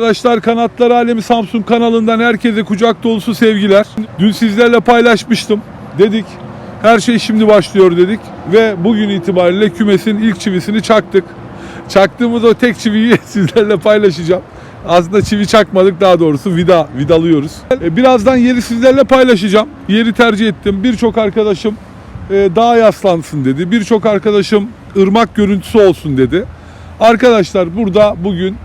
Arkadaşlar Kanatlar Alemi Samsun kanalından herkese kucak dolusu sevgiler. Dün sizlerle paylaşmıştım. Dedik her şey şimdi başlıyor dedik ve bugün itibariyle kümesin ilk çivisini çaktık. Çaktığımız o tek çiviyi sizlerle paylaşacağım. Aslında çivi çakmadık daha doğrusu vida vidalıyoruz. E, Birazdan yeri sizlerle paylaşacağım. Yeri tercih ettim. Birçok arkadaşım e, dağa yaslansın dedi. Birçok arkadaşım ırmak görüntüsü olsun dedi. Arkadaşlar burada bugün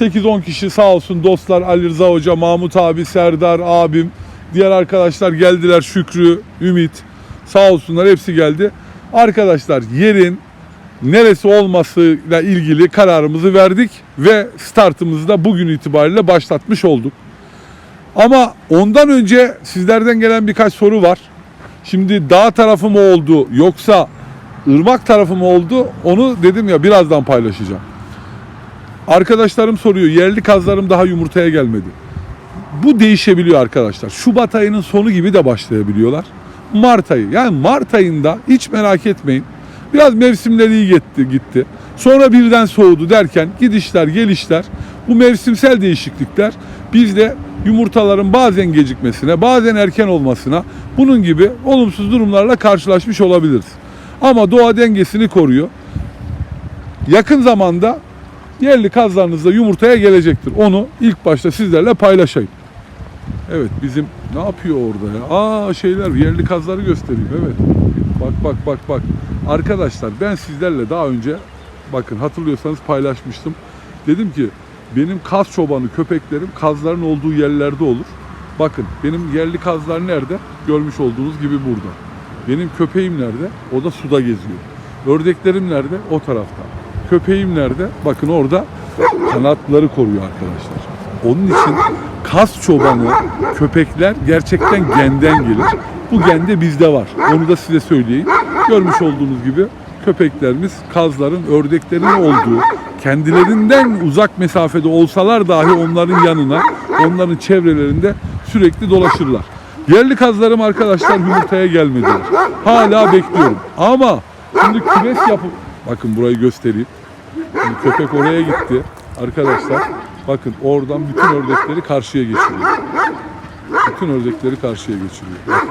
8-10 kişi sağ olsun dostlar Ali Rıza Hoca, Mahmut abi, Serdar abim, diğer arkadaşlar geldiler Şükrü, Ümit sağ olsunlar hepsi geldi. Arkadaşlar yerin neresi olmasıyla ilgili kararımızı verdik ve startımızı da bugün itibariyle başlatmış olduk. Ama ondan önce sizlerden gelen birkaç soru var. Şimdi dağ tarafı mı oldu yoksa ırmak tarafı mı oldu onu dedim ya birazdan paylaşacağım. Arkadaşlarım soruyor yerli kazlarım daha yumurtaya gelmedi. Bu değişebiliyor arkadaşlar. Şubat ayının sonu gibi de başlayabiliyorlar. Mart ayı yani Mart ayında hiç merak etmeyin. Biraz mevsimleri iyi gitti, gitti. Sonra birden soğudu derken gidişler gelişler bu mevsimsel değişiklikler bizde yumurtaların bazen gecikmesine bazen erken olmasına bunun gibi olumsuz durumlarla karşılaşmış olabiliriz. Ama doğa dengesini koruyor. Yakın zamanda yerli kazlarınız da yumurtaya gelecektir. Onu ilk başta sizlerle paylaşayım. Evet bizim ne yapıyor orada ya? Aa şeyler yerli kazları göstereyim evet. Bak bak bak bak. Arkadaşlar ben sizlerle daha önce bakın hatırlıyorsanız paylaşmıştım. Dedim ki benim kaz çobanı köpeklerim kazların olduğu yerlerde olur. Bakın benim yerli kazlar nerede? Görmüş olduğunuz gibi burada. Benim köpeğim nerede? O da suda geziyor. Ördeklerim nerede? O tarafta. Köpeğim nerede? Bakın orada kanatları koruyor arkadaşlar. Onun için kas çobanı köpekler gerçekten genden gelir. Bu gende bizde var. Onu da size söyleyeyim. Görmüş olduğunuz gibi köpeklerimiz kazların, ördeklerin olduğu, kendilerinden uzak mesafede olsalar dahi onların yanına, onların çevrelerinde sürekli dolaşırlar. Yerli kazlarım arkadaşlar yumurtaya gelmediler. Hala bekliyorum. Ama şimdi kümes yapıp bakın burayı göstereyim. Şimdi köpek oraya gitti. Arkadaşlar bakın oradan bütün ördekleri karşıya geçiriyor. Bütün ördekleri karşıya geçiriyor. Bakın.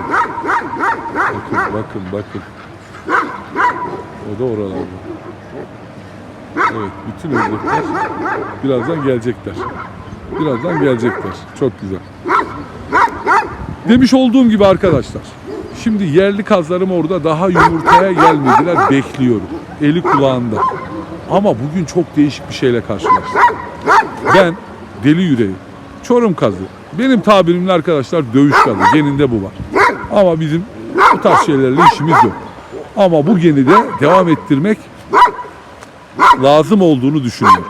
Bakın bakın bakın. O da oralarda. Evet bütün ördekler birazdan gelecekler. Birazdan gelecekler. Çok güzel. Demiş olduğum gibi arkadaşlar. Şimdi yerli kazlarım orada daha yumurtaya gelmediler. Bekliyorum. Eli kulağında. Ama bugün çok değişik bir şeyle karşılaştım. Ben deli yüreği, çorum kazı. Benim tabirimle arkadaşlar dövüş kazı. Geninde bu var. Ama bizim bu tarz şeylerle işimiz yok. Ama bu geni de devam ettirmek lazım olduğunu düşünüyorum.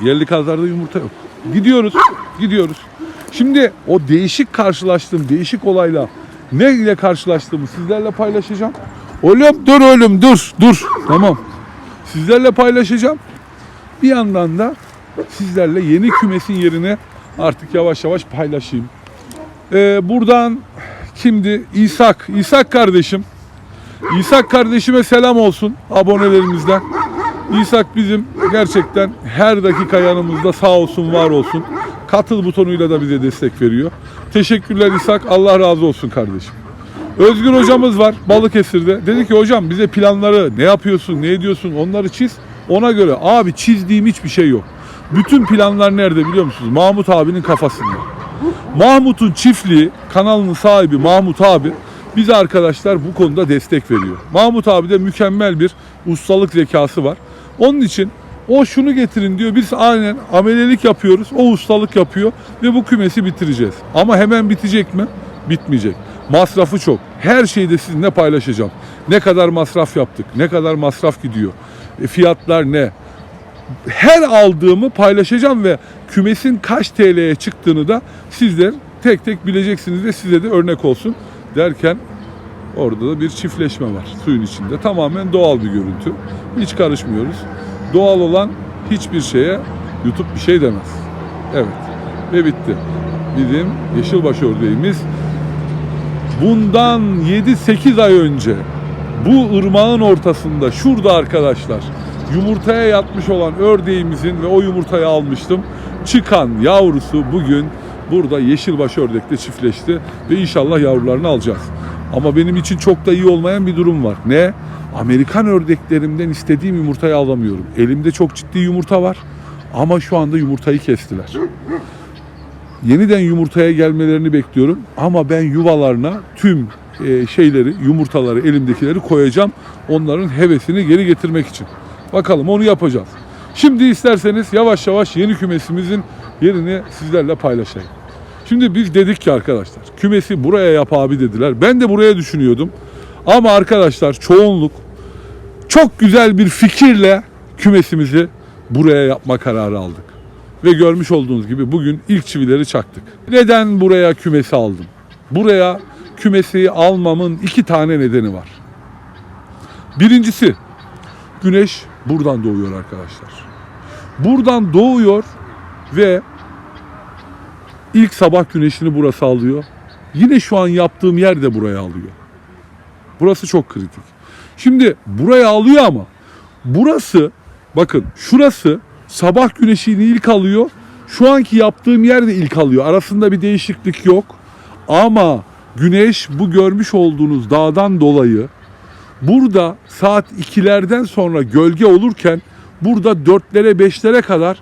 Yerli kazlarda yumurta yok. Gidiyoruz, gidiyoruz. Şimdi o değişik karşılaştığım, değişik olayla ne ile karşılaştığımı sizlerle paylaşacağım. Oğlum dur oğlum dur, dur. Tamam. Sizlerle paylaşacağım. Bir yandan da sizlerle yeni kümesin yerine artık yavaş yavaş paylaşayım. Ee, buradan kimdi? İshak. İshak kardeşim. İshak kardeşime selam olsun abonelerimizden. İshak bizim gerçekten her dakika yanımızda sağ olsun var olsun. Katıl butonuyla da bize destek veriyor. Teşekkürler İshak. Allah razı olsun kardeşim. Özgür hocamız var Balıkesir'de. Dedi ki hocam bize planları ne yapıyorsun, ne ediyorsun onları çiz. Ona göre abi çizdiğim hiçbir şey yok. Bütün planlar nerede biliyor musunuz? Mahmut abinin kafasında. Mahmut'un çiftliği, kanalının sahibi Mahmut abi bize arkadaşlar bu konuda destek veriyor. Mahmut abi de mükemmel bir ustalık zekası var. Onun için o şunu getirin diyor. Biz aynen amelelik yapıyoruz. O ustalık yapıyor ve bu kümesi bitireceğiz. Ama hemen bitecek mi? Bitmeyecek. Masrafı çok. Her şeyi de sizinle paylaşacağım. Ne kadar masraf yaptık? Ne kadar masraf gidiyor? E, fiyatlar ne? her aldığımı paylaşacağım ve kümesin kaç TL'ye çıktığını da sizler tek tek bileceksiniz ve size de örnek olsun derken orada da bir çiftleşme var suyun içinde. Tamamen doğal bir görüntü. Hiç karışmıyoruz. Doğal olan hiçbir şeye YouTube bir şey demez. Evet. Ve bitti. Bizim Yeşilbaş ördeğimiz bundan 7-8 ay önce bu ırmağın ortasında şurada arkadaşlar yumurtaya yatmış olan ördeğimizin ve o yumurtayı almıştım. çıkan yavrusu bugün burada yeşilbaş ördekte çiftleşti ve inşallah yavrularını alacağız. Ama benim için çok da iyi olmayan bir durum var. Ne? Amerikan ördeklerimden istediğim yumurtayı alamıyorum. Elimde çok ciddi yumurta var ama şu anda yumurtayı kestiler. Yeniden yumurtaya gelmelerini bekliyorum ama ben yuvalarına tüm e, şeyleri, yumurtaları, elimdekileri koyacağım. Onların hevesini geri getirmek için. Bakalım onu yapacağız. Şimdi isterseniz yavaş yavaş yeni kümesimizin yerini sizlerle paylaşayım. Şimdi biz dedik ki arkadaşlar kümesi buraya yap abi dediler. Ben de buraya düşünüyordum. Ama arkadaşlar çoğunluk çok güzel bir fikirle kümesimizi buraya yapma kararı aldık. Ve görmüş olduğunuz gibi bugün ilk çivileri çaktık. Neden buraya kümesi aldım? Buraya kümesi almamın iki tane nedeni var. Birincisi güneş buradan doğuyor arkadaşlar. Buradan doğuyor ve ilk sabah güneşini burası alıyor. Yine şu an yaptığım yer de buraya alıyor. Burası çok kritik. Şimdi buraya alıyor ama burası bakın şurası sabah güneşini ilk alıyor. Şu anki yaptığım yer de ilk alıyor. Arasında bir değişiklik yok. Ama güneş bu görmüş olduğunuz dağdan dolayı burada saat 2'lerden sonra gölge olurken burada 4'lere 5'lere kadar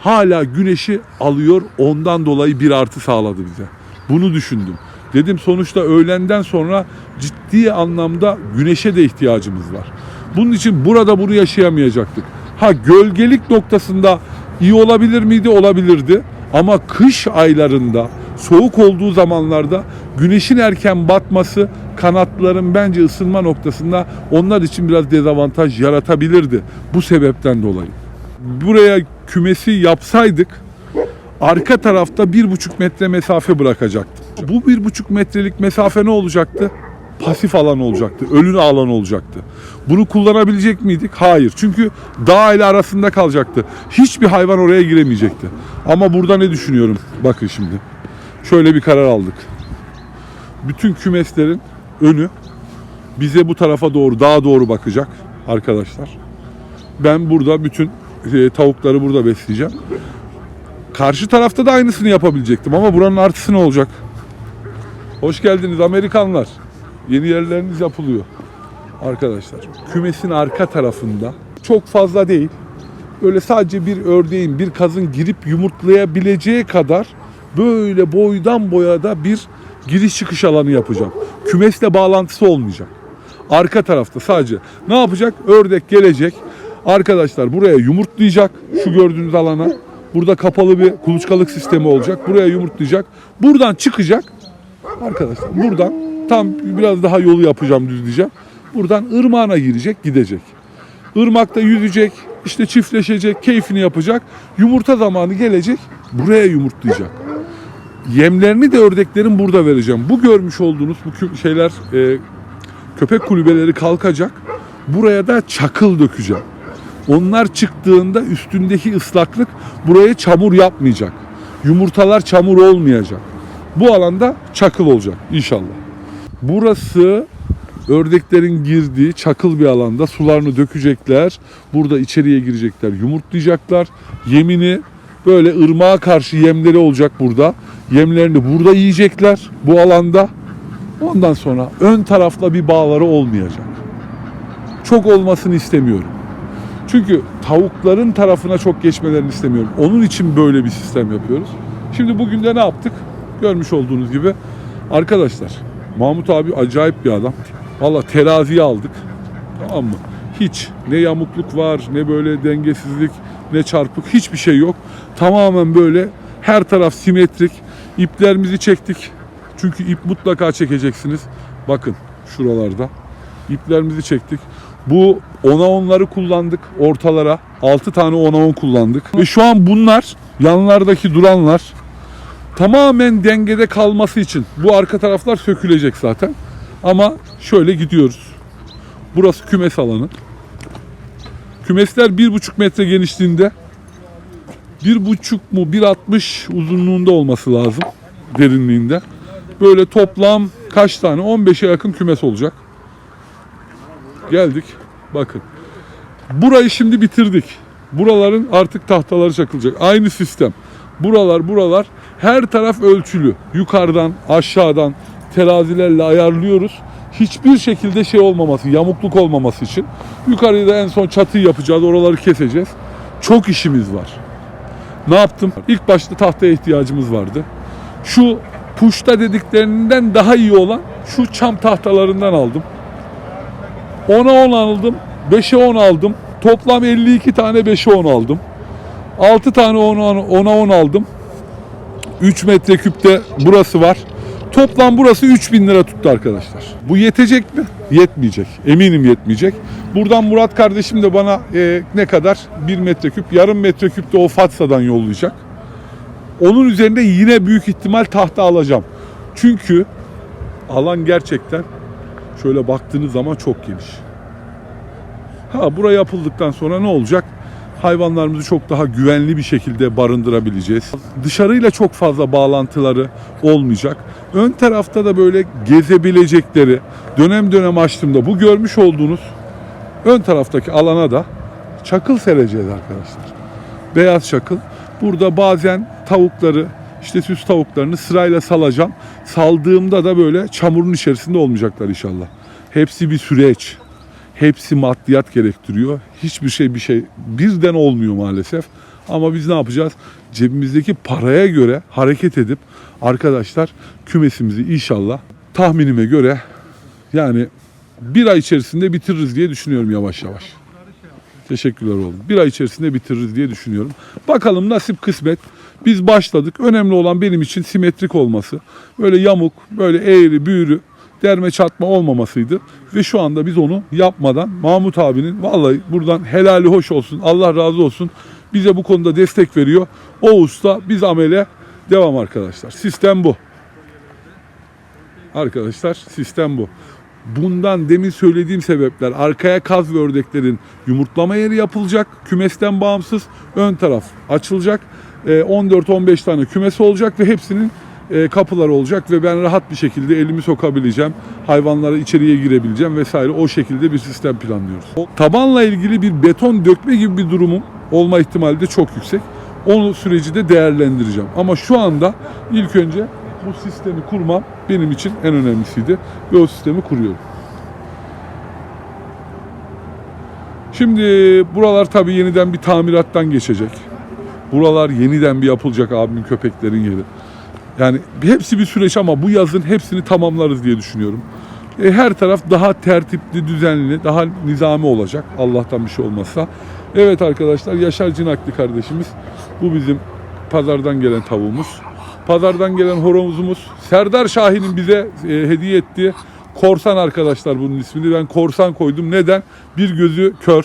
hala güneşi alıyor. Ondan dolayı bir artı sağladı bize. Bunu düşündüm. Dedim sonuçta öğlenden sonra ciddi anlamda güneşe de ihtiyacımız var. Bunun için burada bunu yaşayamayacaktık. Ha gölgelik noktasında iyi olabilir miydi? Olabilirdi. Ama kış aylarında soğuk olduğu zamanlarda güneşin erken batması kanatların bence ısınma noktasında onlar için biraz dezavantaj yaratabilirdi. Bu sebepten dolayı. Buraya kümesi yapsaydık arka tarafta bir buçuk metre mesafe bırakacaktım. Bu bir buçuk metrelik mesafe ne olacaktı? Pasif alan olacaktı, ölü alan olacaktı. Bunu kullanabilecek miydik? Hayır. Çünkü dağ ile arasında kalacaktı. Hiçbir hayvan oraya giremeyecekti. Ama burada ne düşünüyorum? Bakın şimdi. Şöyle bir karar aldık. Bütün kümeslerin önü bize bu tarafa doğru, dağa doğru bakacak arkadaşlar. Ben burada bütün e, tavukları burada besleyeceğim. Karşı tarafta da aynısını yapabilecektim ama buranın artısı ne olacak? Hoş geldiniz Amerikanlar. Yeni yerleriniz yapılıyor. Arkadaşlar kümesin arka tarafında çok fazla değil. Böyle sadece bir ördeğin, bir kazın girip yumurtlayabileceği kadar böyle boydan boya da bir giriş çıkış alanı yapacağım. Kümesle bağlantısı olmayacak. Arka tarafta sadece. Ne yapacak? Ördek gelecek. Arkadaşlar buraya yumurtlayacak. Şu gördüğünüz alana. Burada kapalı bir kuluçkalık sistemi olacak. Buraya yumurtlayacak. Buradan çıkacak. Arkadaşlar buradan tam biraz daha yolu yapacağım düzleyeceğim. Buradan ırmağına girecek gidecek. Irmakta yüzecek işte çiftleşecek keyfini yapacak. Yumurta zamanı gelecek buraya yumurtlayacak. Yemlerini de ördeklerin burada vereceğim. Bu görmüş olduğunuz bu şeyler e, köpek kulübeleri kalkacak. Buraya da çakıl dökeceğim. Onlar çıktığında üstündeki ıslaklık buraya çamur yapmayacak. Yumurtalar çamur olmayacak. Bu alanda çakıl olacak inşallah. Burası ördeklerin girdiği çakıl bir alanda sularını dökecekler. Burada içeriye girecekler, yumurtlayacaklar. Yemini böyle ırmağa karşı yemleri olacak burada. Yemlerini burada yiyecekler bu alanda. Ondan sonra ön tarafta bir bağları olmayacak. Çok olmasını istemiyorum. Çünkü tavukların tarafına çok geçmelerini istemiyorum. Onun için böyle bir sistem yapıyoruz. Şimdi bugün de ne yaptık? Görmüş olduğunuz gibi arkadaşlar Mahmut abi acayip bir adam. Valla teraziye aldık. Tamam mı? Hiç ne yamukluk var ne böyle dengesizlik ne çarpık hiçbir şey yok. Tamamen böyle her taraf simetrik. İplerimizi çektik. Çünkü ip mutlaka çekeceksiniz. Bakın şuralarda. İplerimizi çektik. Bu ona onları kullandık ortalara. 6 tane ona on kullandık. Ve şu an bunlar yanlardaki duranlar tamamen dengede kalması için bu arka taraflar sökülecek zaten. Ama şöyle gidiyoruz. Burası kümes alanı. Kümesler 1,5 metre genişliğinde. 1,5 mu 1,60 uzunluğunda olması lazım. Derinliğinde. Böyle toplam kaç tane? 15'e yakın kümes olacak. Geldik. Bakın. Burayı şimdi bitirdik. Buraların artık tahtaları çakılacak. Aynı sistem. Buralar buralar her taraf ölçülü. Yukarıdan aşağıdan terazilerle ayarlıyoruz. Hiçbir şekilde şey olmaması, yamukluk olmaması için. Yukarıda en son çatıyı yapacağız, oraları keseceğiz. Çok işimiz var. Ne yaptım? İlk başta tahtaya ihtiyacımız vardı. Şu puşta dediklerinden daha iyi olan şu çam tahtalarından aldım. 10'a 10 aldım. 5'e 10 aldım. Toplam 52 tane 5'e 10 aldım. 6 tane 10'a 10, 10 aldım. 3 metreküpte burası var. Toplam burası 3000 lira tuttu arkadaşlar. Bu yetecek mi? Yetmeyecek. Eminim yetmeyecek. Buradan Murat kardeşim de bana e, ne kadar? 1 metreküp, yarım metreküp de o Fatsa'dan yollayacak. Onun üzerinde yine büyük ihtimal tahta alacağım. Çünkü alan gerçekten şöyle baktığınız zaman çok geniş. Ha bura yapıldıktan sonra ne olacak? Hayvanlarımızı çok daha güvenli bir şekilde barındırabileceğiz. Dışarıyla çok fazla bağlantıları olmayacak. Ön tarafta da böyle gezebilecekleri dönem dönem açtığımda bu görmüş olduğunuz ön taraftaki alana da çakıl sereceğiz arkadaşlar. Beyaz çakıl. Burada bazen tavukları işte süs tavuklarını sırayla salacağım. Saldığımda da böyle çamurun içerisinde olmayacaklar inşallah. Hepsi bir süreç. Hepsi maddiyat gerektiriyor. Hiçbir şey bir şey birden olmuyor maalesef. Ama biz ne yapacağız? Cebimizdeki paraya göre hareket edip arkadaşlar kümesimizi inşallah tahminime göre yani bir ay içerisinde bitiririz diye düşünüyorum yavaş yavaş. Teşekkürler oğlum. Bir ay içerisinde bitiririz diye düşünüyorum. Bakalım nasip kısmet. Biz başladık. Önemli olan benim için simetrik olması. Böyle yamuk, böyle eğri, büğrü, derme çatma olmamasıydı. Ve şu anda biz onu yapmadan Mahmut abinin vallahi buradan helali hoş olsun. Allah razı olsun. Bize bu konuda destek veriyor. O usta biz amele devam arkadaşlar. Sistem bu. Arkadaşlar sistem bu. Bundan demin söylediğim sebepler arkaya kaz ve ördeklerin yumurtlama yeri yapılacak. Kümesten bağımsız ön taraf açılacak. Ee, 14-15 tane kümes olacak ve hepsinin e, kapıları olacak ve ben rahat bir şekilde elimi sokabileceğim. Hayvanlara içeriye girebileceğim vesaire o şekilde bir sistem planlıyoruz. O tabanla ilgili bir beton dökme gibi bir durumum olma ihtimali de çok yüksek. Onu süreci de değerlendireceğim. Ama şu anda ilk önce bu sistemi kurmam benim için en önemlisiydi ve o sistemi kuruyorum. Şimdi buralar tabii yeniden bir tamirattan geçecek. Buralar yeniden bir yapılacak abimin köpeklerin yeri. Yani hepsi bir süreç ama bu yazın hepsini tamamlarız diye düşünüyorum. E, her taraf daha tertipli, düzenli, daha nizami olacak. Allah'tan bir şey olmazsa. Evet arkadaşlar Yaşar Cinaklı kardeşimiz. Bu bizim pazardan gelen tavuğumuz. Pazardan gelen horozumuz. Serdar Şahin'in bize e, hediye ettiği korsan arkadaşlar bunun ismini. Ben korsan koydum. Neden? Bir gözü kör.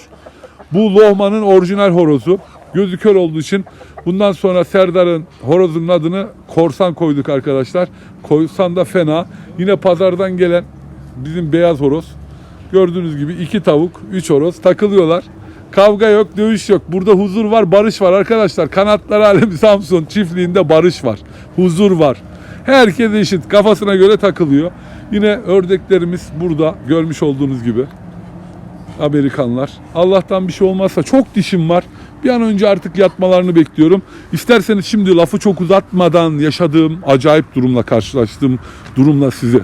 Bu Lohman'ın orijinal horozu. Gözü kör olduğu için bundan sonra Serdar'ın horozunun adını korsan koyduk arkadaşlar. Korsan da fena. Yine pazardan gelen bizim beyaz horoz. Gördüğünüz gibi iki tavuk, üç horoz takılıyorlar. Kavga yok, dövüş yok. Burada huzur var, barış var arkadaşlar. Kanatlar Alemi Samsun çiftliğinde barış var. Huzur var. Herkes eşit. Kafasına göre takılıyor. Yine ördeklerimiz burada görmüş olduğunuz gibi. Amerikanlar. Allah'tan bir şey olmazsa çok dişim var. Bir an önce artık yatmalarını bekliyorum. İsterseniz şimdi lafı çok uzatmadan yaşadığım acayip durumla karşılaştığım durumla size.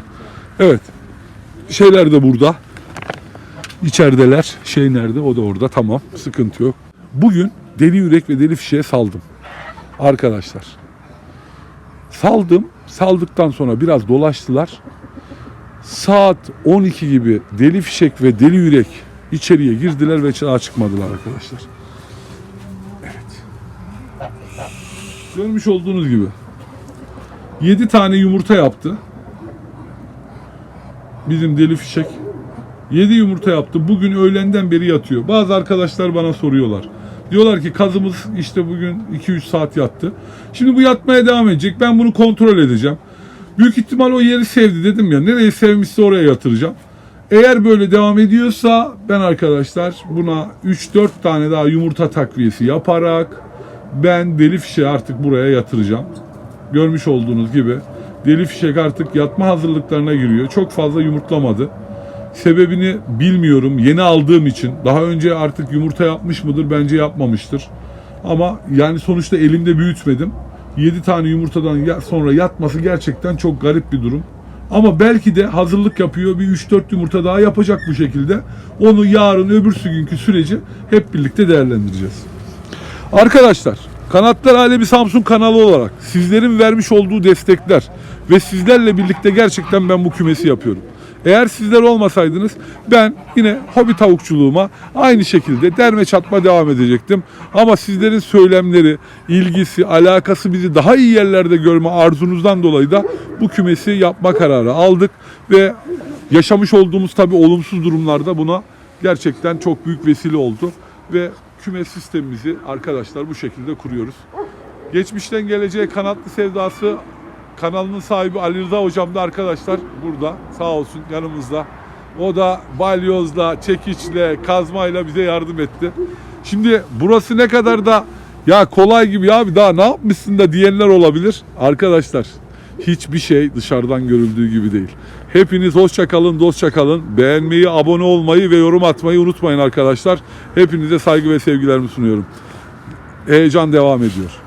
Evet. Şeyler de burada. İçerideler. Şey nerede? O da orada. Tamam. Sıkıntı yok. Bugün deli yürek ve deli fişeğe saldım. Arkadaşlar. Saldım. Saldıktan sonra biraz dolaştılar. Saat 12 gibi deli fişek ve deli yürek içeriye girdiler ve daha çıkmadılar arkadaşlar. Görmüş olduğunuz gibi 7 tane yumurta yaptı. Bizim deli fişek 7 yumurta yaptı. Bugün öğlenden beri yatıyor. Bazı arkadaşlar bana soruyorlar. Diyorlar ki kazımız işte bugün 2-3 saat yattı. Şimdi bu yatmaya devam edecek. Ben bunu kontrol edeceğim. Büyük ihtimal o yeri sevdi dedim ya. Nereyi sevmişse oraya yatıracağım. Eğer böyle devam ediyorsa ben arkadaşlar buna 3-4 tane daha yumurta takviyesi yaparak ben deli fişeği artık buraya yatıracağım. Görmüş olduğunuz gibi deli fişek artık yatma hazırlıklarına giriyor. Çok fazla yumurtlamadı. Sebebini bilmiyorum. Yeni aldığım için. Daha önce artık yumurta yapmış mıdır? Bence yapmamıştır. Ama yani sonuçta elimde büyütmedim. 7 tane yumurtadan sonra yatması gerçekten çok garip bir durum. Ama belki de hazırlık yapıyor. Bir 3-4 yumurta daha yapacak bu şekilde. Onu yarın öbürsü günkü süreci hep birlikte değerlendireceğiz. Arkadaşlar, Kanatlar Alemi Samsun kanalı olarak sizlerin vermiş olduğu destekler ve sizlerle birlikte gerçekten ben bu kümesi yapıyorum. Eğer sizler olmasaydınız ben yine hobi tavukçuluğuma aynı şekilde derme çatma devam edecektim. Ama sizlerin söylemleri, ilgisi, alakası bizi daha iyi yerlerde görme arzunuzdan dolayı da bu kümesi yapma kararı aldık ve yaşamış olduğumuz tabii olumsuz durumlarda buna gerçekten çok büyük vesile oldu ve kümes sistemimizi arkadaşlar bu şekilde kuruyoruz. Geçmişten geleceğe kanatlı sevdası kanalının sahibi Ali Rıza hocam da arkadaşlar burada sağ olsun yanımızda. O da balyozla, çekiçle, kazmayla bize yardım etti. Şimdi burası ne kadar da ya kolay gibi ya abi daha ne yapmışsın da diyenler olabilir. Arkadaşlar hiçbir şey dışarıdan görüldüğü gibi değil. Hepiniz hoşça kalın, dostça kalın. Beğenmeyi, abone olmayı ve yorum atmayı unutmayın arkadaşlar. Hepinize saygı ve sevgilerimi sunuyorum. Heyecan devam ediyor.